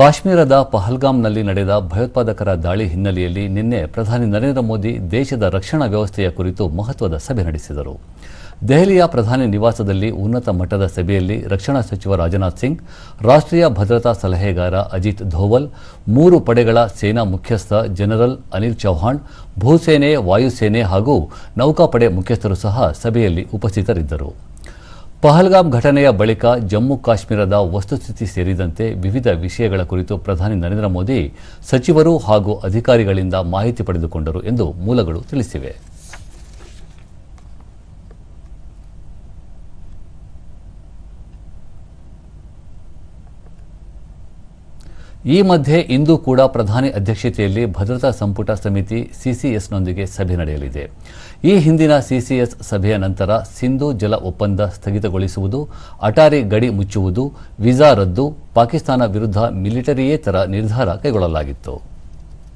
ಕಾಶ್ಮೀರದ ಪಹಲ್ಗಾಮ್ನಲ್ಲಿ ನಡೆದ ಭಯೋತ್ಪಾದಕರ ದಾಳಿ ಹಿನ್ನೆಲೆಯಲ್ಲಿ ನಿನ್ನೆ ಪ್ರಧಾನಿ ನರೇಂದ್ರ ಮೋದಿ ದೇಶದ ರಕ್ಷಣಾ ವ್ಯವಸ್ಥೆಯ ಕುರಿತು ಮಹತ್ವದ ಸಭೆ ನಡೆಸಿದರು. ದೆಹಲಿಯ ಪ್ರಧಾನಿ ನಿವಾಸದಲ್ಲಿ ಉನ್ನತ ಮಟ್ಟದ ಸಭೆಯಲ್ಲಿ ರಕ್ಷಣಾ ಸಚಿವ ರಾಜನಾಥ್ ಸಿಂಗ್, ರಾಷ್ಟ್ರೀಯ ಭದ್ರತಾ ಸಲಹೆಗಾರ ಅಜಿತ್ ಧೋವಲ್, ಮೂರು ಪಡೆಗಳ ಸೇನಾ ಮುಖ್ಯಸ್ಥ ಜನರಲ್ ಅನಿಲ್ ಚೌಹಾಣ್, ಭೂಸೇನೆ, ವಾಯುಸೇನೆ ಹಾಗೂ ನೌಕಾಪಡೆ ಮುಖ್ಯಸ್ಥರು ಸಹ ಸಭೆಯಲ್ಲಿ ಉಪಸ್ಥಿತರಿದ್ದರು. ಪಹಲ್ಗಾಮ್ ಘಟನೆಯ ಬಳಿಕ ಜಮ್ಮು ಕಾಶ್ಮೀರದ ವಸ್ತುಸ್ಥಿತಿ ಸೇರಿದಂತೆ ವಿವಿಧ ವಿಷಯಗಳ ಕುರಿತು ಪ್ರಧಾನಿ ನರೇಂದ್ರ ಮೋದಿ ಸಚಿವರು ಹಾಗೂ ಅಧಿಕಾರಿಗಳಿಂದ ಮಾಹಿತಿ ಪಡೆದುಕೊಂಡರು ಎಂದು ಮೂಲಗಳು ತಿಳಿಸಿವೆ. ಈ ಮಧ್ಯೆ ಇಂದು ಕೂಡ ಪ್ರಧಾನಿ ಅಧ್ಯಕ್ಷತೆಯಲ್ಲಿ ಭದ್ರತಾ ಸಂಪುಟ ಸಮಿತಿ ಸಿಸಿಎಸ್ನೊಂದಿಗೆ ಸಭೆ ನಡೆಯಲಿದೆ. ಈ ಹಿಂದಿನ ಸಿಸಿಎಸ್ ಸಭೆಯ ನಂತರ ಸಿಂಧು ಜಲ ಒಪ್ಪಂದ ಸ್ಥಗಿತಗೊಳಿಸುವುದು, ಅಟಾರಿ ಗಡಿ ಮುಚ್ಚುವುದು, ವೀಸಾ ರದ್ದು, ಪಾಕಿಸ್ತಾನ ವಿರುದ್ಧ ಮಿಲಿಟರಿಯೇತರ ನಿರ್ಧಾರ ಕೈಗೊಳ್ಳಲಾಗಿತ್ತು.